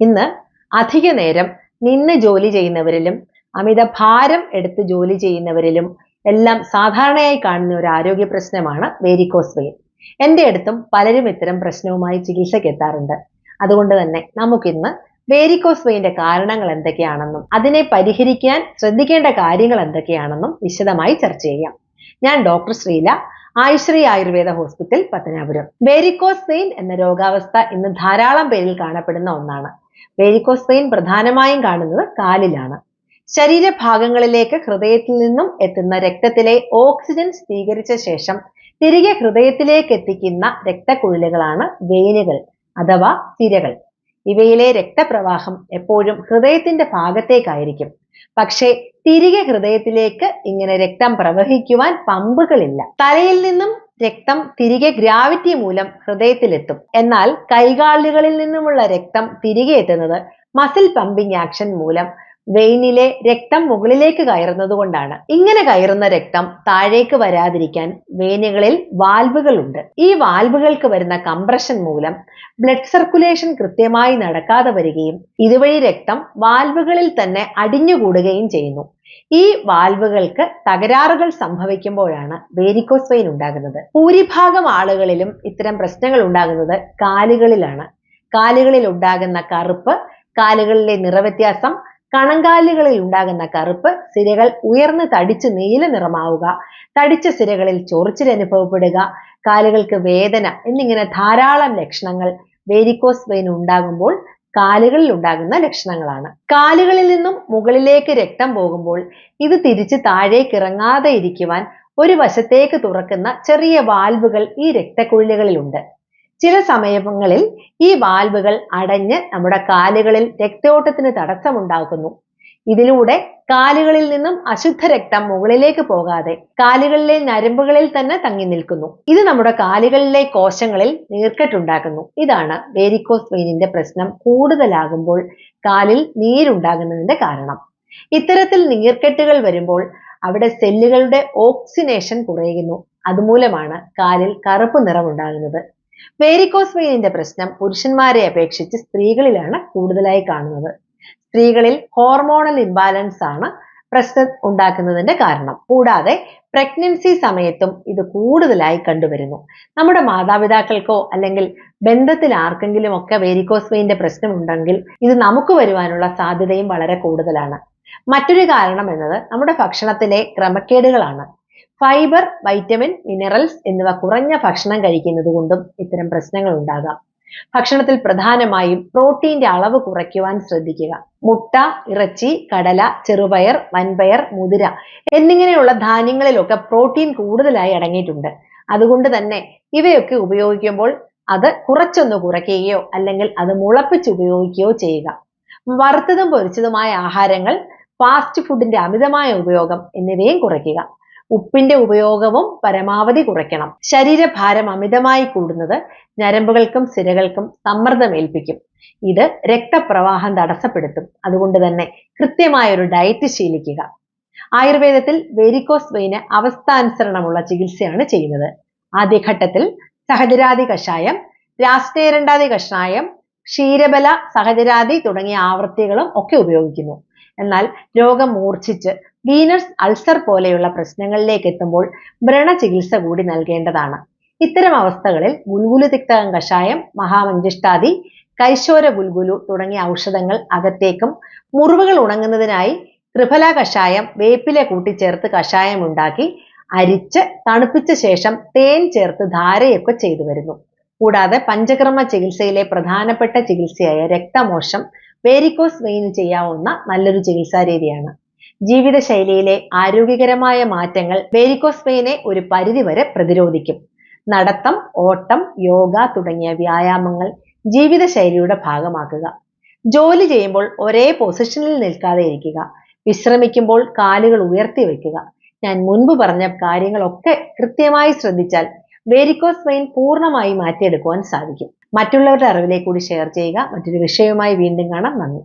ഇന്ന് അധിക നേരം നിന്ന് ജോലി ചെയ്യുന്നവരിലും അമിത ഭാരം എടുത്ത് ജോലി ചെയ്യുന്നവരിലും എല്ലാം സാധാരണയായി കാണുന്ന ഒരു ആരോഗ്യ പ്രശ്നമാണ് വേരിക്കോസ് വെയിൻ എന്റെ അടുത്തും പലരും ഇത്തരം പ്രശ്നവുമായി ചികിത്സയ്ക്ക് എത്താറുണ്ട്. അതുകൊണ്ട് തന്നെ നമുക്കിന്ന് വേരിക്കോസ് വെയിന്റെ കാരണങ്ങൾ എന്തൊക്കെയാണെന്നും അതിനെ പരിഹരിക്കാൻ ശ്രദ്ധിക്കേണ്ട കാര്യങ്ങൾ എന്തൊക്കെയാണെന്നും വിശദമായി ചർച്ച ചെയ്യാം. ഞാൻ doctor Sreela Ayushree Ayurveda hospital Pathanapuram. Varicose vein എന്ന രോഗാവസ്ഥ ഇന്ന് ധാരാളം പേരിൽ കാണപ്പെടുന്ന ഒന്നാണ്. വേരിക്കോസ് വെയിൻ പ്രധാനമായും കാണുന്നത് കാലിലാണ്. ശരീരഭാഗങ്ങളിലേക്ക് ഹൃദയത്തിൽ നിന്നും എത്തുന്ന രക്തത്തിലെ ഓക്സിജൻ സ്വീകരിച്ച ശേഷം തിരികെ ഹൃദയത്തിലേക്ക് എത്തിക്കുന്ന രക്തക്കുഴലുകളാണ് വെയിനുകൾ അഥവാ തിരകൾ. ഇവയിലെ രക്തപ്രവാഹം എപ്പോഴും ഹൃദയത്തിന്റെ ഭാഗത്തേക്കായിരിക്കും. പക്ഷേ തിരികെ ഹൃദയത്തിലേക്ക് ഇങ്ങനെ രക്തം പ്രവഹിക്കുവാൻ പമ്പുകളില്ല. തലയിൽ നിന്നും രക്തം തിരികെ ഗ്രാവിറ്റി മൂലം ഹൃദയത്തിലെത്തും. എന്നാൽ കൈകാലുകളിൽ നിന്നുമുള്ള രക്തം തിരികെ എത്തുന്നത് മസിൽ പമ്പിംഗ് ആക്ഷൻ മൂലം വെയിനിലെ രക്തം മുകളിലേക്ക് കയറുന്നത് കൊണ്ടാണ് ഇങ്ങനെ കയറുന്ന രക്തം താഴേക്ക് വരാതിരിക്കാൻ വെയിനുകളിൽ വാൽവുകൾ ഉണ്ട് ഈ വാൽവുകൾക്ക് വരുന്ന കംപ്രഷൻ മൂലം ബ്ലഡ് സർക്കുലേഷൻ കൃത്യമായി നടക്കാതെ വരികയും ഇതുവഴി രക്തം വാൽവുകളിൽ തന്നെ അടിഞ്ഞുകൂടുകയും ചെയ്യുന്നു. ഈ വാൽവുകൾക്ക് തകരാറുകൾ സംഭവിക്കുമ്പോഴാണ് വേരിക്കോസ് വെയിൻ ഉണ്ടാകുന്നത്. ഭൂരിഭാഗം ആളുകളിലും ഇത്തരം പ്രശ്നങ്ങൾ ഉണ്ടാകുന്നത് കാലുകളിലാണ്. കാലുകളിൽ ഉണ്ടാകുന്ന കറുപ്പ് കാലുകളിലെ നിറവ്യത്യാസം കണങ്കാലുകളിൽ ഉണ്ടാകുന്ന കറുപ്പ് സിരകൾ ഉയർന്ന് തടിച്ച് നീല നിറമാവുക തടിച്ച സിരകളിൽ ചൊറിച്ചിൽ അനുഭവപ്പെടുക കാലുകൾക്ക് വേദന എന്നിങ്ങനെ ധാരാളം ലക്ഷണങ്ങൾ വേരിക്കോസ് വെയിൻ ഉണ്ടാകുമ്പോൾ കാലുകളിൽ ഉണ്ടാകുന്ന ലക്ഷണങ്ങളാണ്. കാലുകളിൽ നിന്നും മുകളിലേക്ക് രക്തം പോകുമ്പോൾ ഇത് തിരിച്ച് താഴേക്ക് ഇറങ്ങാതെ ഇരിക്കുവാൻ ഒരു വശത്തേക്ക് തുറക്കുന്ന ചെറിയ വാൽവുകൾ ഈ രക്തക്കുഴലുകളിലുണ്ട്. ചില സമയങ്ങളിൽ ഈ വാൽവുകൾ അടഞ്ഞ് നമ്മുടെ കാലുകളിൽ രക്തയോട്ടത്തിന് തടസ്സമുണ്ടാക്കുന്നു. ഇതിലൂടെ കാലുകളിൽ നിന്നും അശുദ്ധ രക്തം മുകളിലേക്ക് പോകാതെ കാലുകളിലെ നരമ്പുകളിൽ തന്നെ തങ്ങി നിൽക്കുന്നു. ഇത് നമ്മുടെ കാലുകളിലെ കോശങ്ങളിൽ നീർക്കെട്ടുണ്ടാക്കുന്നു. ഇതാണ് വേരിക്കോസ് വെയിനിന്റെ പ്രശ്നം കൂടുതലാകുമ്പോൾ കാലിൽ നീരുണ്ടാകുന്നതിന്റെ കാരണം. ഇത്തരത്തിൽ നീർക്കെട്ടുകൾ വരുമ്പോൾ അവിടെ സെല്ലുകളുടെ ഓക്സിനേഷൻ കുറയുന്നു. അതുമൂലമാണ് കാലിൽ കറുപ്പ് നിറമുണ്ടാകുന്നത് വേരിക്കോസ് വെയിനിന്റെ പ്രശ്നം പുരുഷന്മാരെ അപേക്ഷിച്ച് സ്ത്രീകളിലാണ് കൂടുതലായി കാണുന്നത്. സ്ത്രീകളിൽ ഹോർമോണൽ ഇംബാലൻസ് ആണ് പ്രശ്നം ഉണ്ടാക്കുന്നതിന്റെ കാരണം. കൂടാതെ പ്രഗ്നൻസി സമയത്തും ഇത് കൂടുതലായി കണ്ടുവരുന്നു. നമ്മുടെ മാതാപിതാക്കൾക്കോ അല്ലെങ്കിൽ ബന്ധത്തിൽ ആർക്കെങ്കിലും ഒക്കെ വേരിക്കോസ് വെയിന്റെ പ്രശ്നം ഉണ്ടെങ്കിൽ ഇത് നമുക്ക് വരുവാനുള്ള സാധ്യതയും വളരെ കൂടുതലാണ്. മറ്റൊരു കാരണം എന്നത് നമ്മുടെ ഭക്ഷണത്തിലെ ക്രമക്കേടുകളാണ്. ഫൈബർ വൈറ്റമിൻ മിനറൽസ് എന്നിവ കുറഞ്ഞ ഭക്ഷണം കഴിക്കുന്നത് കൊണ്ടും ഇത്തരം പ്രശ്നങ്ങൾ ഉണ്ടാകാം. ഭക്ഷണത്തിൽ പ്രധാനമായും പ്രോട്ടീന്റെ അളവ് കുറയ്ക്കുവാൻ ശ്രദ്ധിക്കുക. മുട്ട ഇറച്ചി കടല ചെറുപയർ വൻപയർ മുതിര എന്നിങ്ങനെയുള്ള ധാന്യങ്ങളിലൊക്കെ പ്രോട്ടീൻ കൂടുതലായി അടങ്ങിയിട്ടുണ്ട്. അതുകൊണ്ട് തന്നെ ഇവയൊക്കെ ഉപയോഗിക്കുമ്പോൾ അത് കുറച്ചൊന്ന് കുറയ്ക്കുകയോ അല്ലെങ്കിൽ അത് മുളപ്പിച്ച് ഉപയോഗിക്കുകയോ ചെയ്യുക. വറുത്തതും പൊരിച്ചതുമായ ആഹാരങ്ങൾ ഫാസ്റ്റ് ഫുഡിന്റെ അമിതമായ ഉപയോഗം എന്നിവയും കുറയ്ക്കുക. ഉപ്പിന്റെ ഉപയോഗവും പരമാവധി കുറയ്ക്കണം. ശരീരഭാരം അമിതമായി കൂടുന്നത് ഞരമ്പുകൾക്കും സിരകൾക്കും സമ്മർദ്ദം ഏൽപ്പിക്കും ഇത് രക്തപ്രവാഹം തടസ്സപ്പെടുത്തും. അതുകൊണ്ട് തന്നെ കൃത്യമായ ഒരു ഡയറ്റ് ശീലിക്കുക. ആയുർവേദത്തിൽ വെരിക്കോസ് വെയിന് അവസ്ഥാനുസരണമുള്ള ചികിത്സയാണ് ചെയ്യുന്നത്. ആദ്യഘട്ടത്തിൽ സഹജരാതി കഷായം രാഷ്ട്രീയരണ്ടാതി കഷായം ക്ഷീരബല സഹജരാതി തുടങ്ങിയ ആവൃത്തികളും ഒക്കെ ഉപയോഗിക്കുന്നു. എന്നാൽ രോഗം മൂർച്ഛിച്ച് വീനസ് അൾസർ പോലെയുള്ള പ്രശ്നങ്ങളിലേക്ക് എത്തുമ്പോൾ വ്രണ ചികിത്സ കൂടി നൽകേണ്ടതാണ്. ഇത്തരം അവസ്ഥകളിൽ ഗുൽഗുലു തിക്തകം കഷായം മഹാമഞ്ചിഷ്ടാദി കൈശോര ഗുൽഗുലു തുടങ്ങിയ ഔഷധങ്ങൾ അകത്തേക്കും മുറിവുകൾ ഉണങ്ങുന്നതിനായി ത്രിഫല കഷായം വേപ്പില കൂട്ടിച്ചേർത്ത് കഷായം ഉണ്ടാക്കി അരിച്ച് തണുപ്പിച്ച ശേഷം തേൻ ചേർത്ത് ധാരയൊക്കെ ചെയ്തു വരുന്നു. കൂടാതെ പഞ്ചകർമ്മ ചികിത്സയിലെ പ്രധാനപ്പെട്ട ചികിത്സയായ രക്തമോശം വേരിക്കോസ് വെയിന് ചെയ്യാവുന്ന നല്ലൊരു ചികിത്സാ രീതിയാണ്. ജീവിതശൈലിയിലെ ആരോഗ്യകരമായ മാറ്റങ്ങൾ വേരിക്കോസ് വെയിനെ ഒരു പരിധിവരെ പ്രതിരോധിക്കും. നടത്തം ഓട്ടം യോഗ തുടങ്ങിയ വ്യായാമങ്ങൾ ജീവിതശൈലിയുടെ ഭാഗമാക്കുക. ജോലി ചെയ്യുമ്പോൾ ഒരേ പൊസിഷനിൽ നിൽക്കാതെ ഇരിക്കുക. വിശ്രമിക്കുമ്പോൾ കാലുകൾ ഉയർത്തി വയ്ക്കുക. ഞാൻ മുൻപ് പറഞ്ഞ കാര്യങ്ങളൊക്കെ കൃത്യമായി ശ്രദ്ധിച്ചാൽ വേരിക്കോസ് വെയിൻ പൂർണമായി മാറ്റിയെടുക്കുവാൻ സാധിക്കും. മറ്റുള്ളവരുടെ അറിവിലേക്ക് കൂടി ഷെയർ ചെയ്യുക. മറ്റൊരു വിഷയവുമായി വീണ്ടും കാണാം. നന്ദി.